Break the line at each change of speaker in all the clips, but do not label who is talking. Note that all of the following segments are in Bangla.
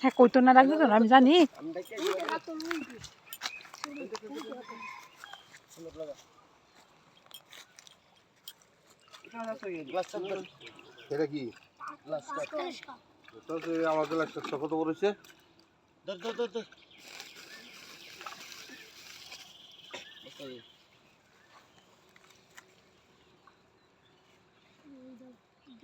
হ্যাঁ কই তো না রাখবে তো আমি জানি।
এটা কি? তো সে আমার গ্লাস কত করেছে।
ধর ধর ধর ধর ধর ধর তোর লেলে মের বারে ধর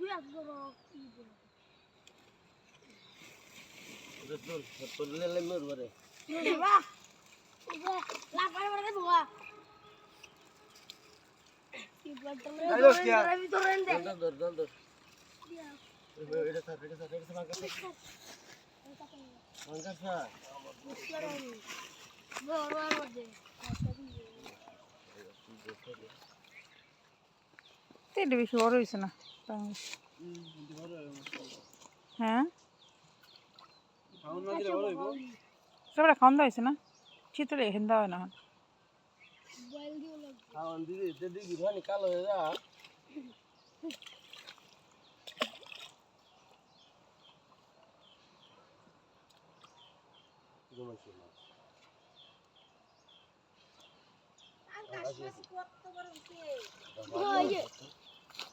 ধর ধর ধর এটা স্যার এটা স্যার এটা স্যার মাঙ্কা স্যার মাঙ্কা স্যার
তো এটা বেশি বড় হয়েছে না হ্যাঁ? সবটা খাওয়ান দেওয়া হয়েছে না? চিতলে এখান দেওয়া হয় না।
খাওয়ান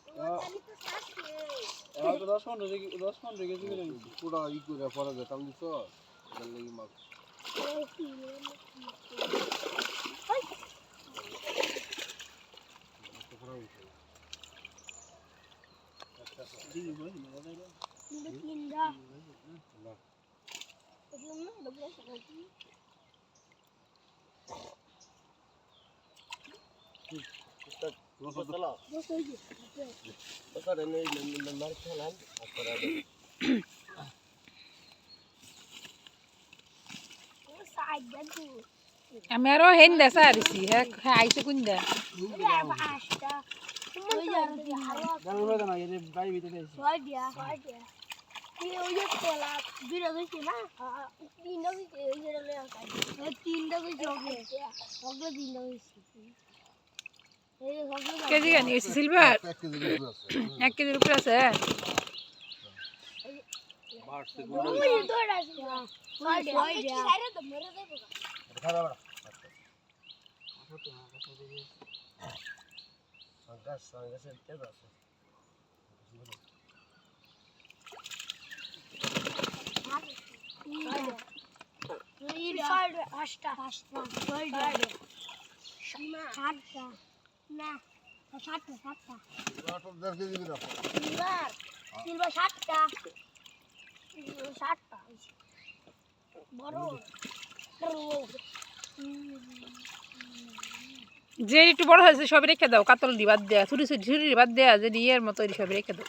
দিদি দিদি গিরহানি কালো হয়ে যা
পুরা ই করে পরে যেতাম দিছ লাগি মাছ
চলো ওখানে নেই মার খেলাম তারপরে
আমি আরও হেন দেশা আরিছি হ্যাঁ আইসে কোন দে? কেজি কেন এসি সিলভার
এক
কেজির উপরে আছে
খাওয়া বড়
গাছ
দেড় কেজি করে আছে
যে একটু বড় হয়েছে সব রেখে দাও কাতল দি বাদ দেয়া ছুরি ছুরি ছুরি বাদ দেয়া যে ইয়ের মতো সব রেখে দাও।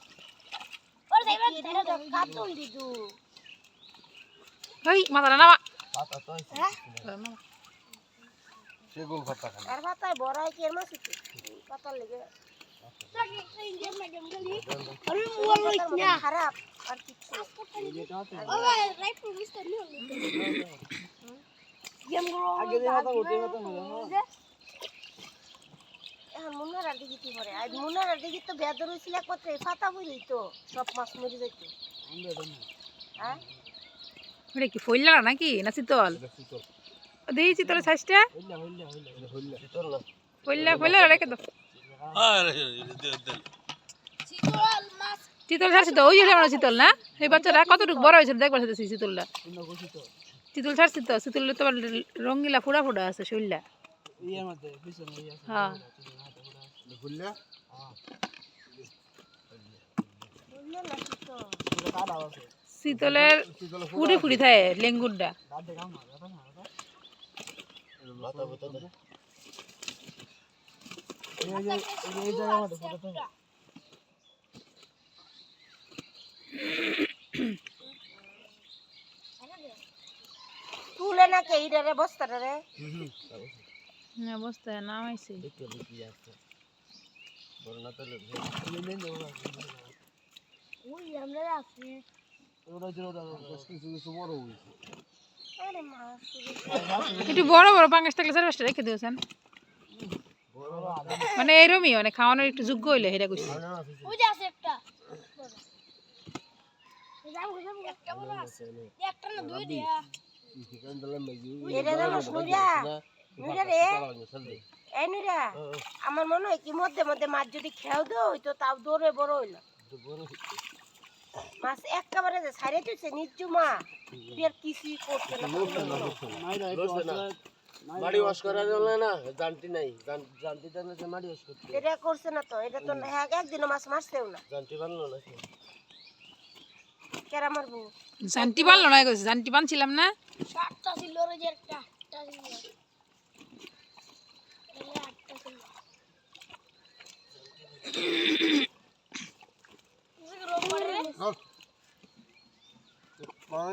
দেখছি
ওই মাথাটা নামা
পাতা তো হয়েছে
নামা।
সেগুন পাতা খালি
আর পাতায় বড় হয় কি এর মাছ পাতার লেগে খারাপ আর কিছু এখন মুন্নার আর দিকে কি করে? আর মুন্নার আর দিকে তো বেদর হয়েছিল একমাত্র পাতা বইলই তো? সব মাছ মরে যেত হ্যাঁ?
ওটা কি ফইলা নাকি? না শীতল? দেখি সাইজটা?
শীতল না?
ফইলা ফইলা রেখে দাও। শীতল ছাড়ছি তো ওই যে আমরা শীতল না? এই বাচ্চারা কতটুকু বড় হয়েছিল দেখবার সাথে শীতলটা? শীতল ছাড়ছি তো শীতলের তো আবার রঙ্গিলা ফুড়া ফুড়া আছে শরীরটা হ্যাঁ।
শীতলের ফুড়ি ফুড়ি থাকে লেঙ্গুরটা
তুলে না কে বস্তাটা রে
অবস্থা নামাইছে।
বড় না তাহলে
ওই আমরা আছি
আরে মা
একটু বড় বড় পাঙ্গাস থাকলে চার পাঁচটা রেখে দিয়েছেন মানে এরমই মানে খাওয়ানোর একটু যোগ্য হইলে সেটা কইছি
ওই যে আছে একটা। বড় আছে। একটা না দুই দিয়া।
এটা নুরিয়া নুরিয়া রে। এই আমার মনে হয় কি মধ্যে মধ্যে মাছ যদি খেয়াও দেও হইতো তাও দৌড়ে বড় হইল। মাছ একেবারে যে ছাড়ে তুইছে নিচু মা। তুই আর কিছুই করতে না
মাড়ি ওয়াশ করা গেল না জানটি নাই। জানটি জানলে যে মাড়ি ওয়াশ করতে।
এটা করছে না তো এটা তো একদিনও মাছ মারছেও না।
জানটি বানলো না।
কেরা মারবো?
জানটি পারল না কইছে। জানটি পানছিলাম না?
সাতটা ছিল ওই একটা একটা ছিল এই যে আটটা ছিল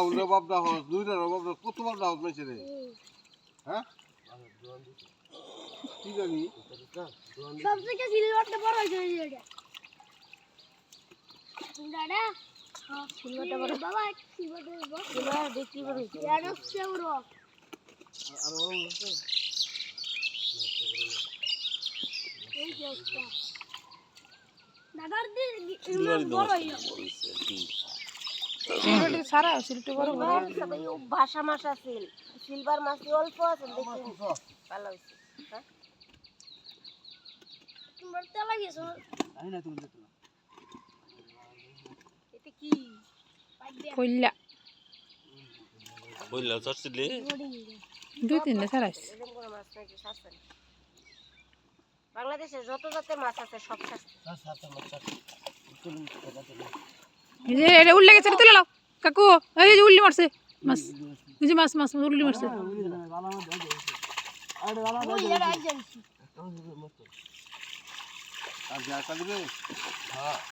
উল্লে বাপ দা হস দুইটা বাপ দা কতবার দাও মেছে রে? হ্যাঁ? কি জানি?
সব থেকে সিলভারটা বড় হয়েছে ওই এটা দাদা সিলভারটা বড়। বাবা সিলভারটা বড়
সিলভার
এটা হচ্ছে বড় এই যে দাদার দিন বড় হয়ে যাবে
সারা সিলটি বড় বড়।
ভাষা মাছ আছিল সিলভার মাছ অল্প আছে দেখি। ভালো হয়েছে। হ্যাঁ?
তোমরা তেলা গেছো
এটা কি?
কইলা।
বললাম চড়ছিলে
দুই তিনটা সারাইছে
বাংলাদেশে যত জাতের মাছ আছে সব শাস্তি
যে উল্লে গেছে তুলে লাও কাকু এই যে উল্লি মারছে মাছ যে মাছ মাছ উল্লি মারছে
আর যা কা দিবে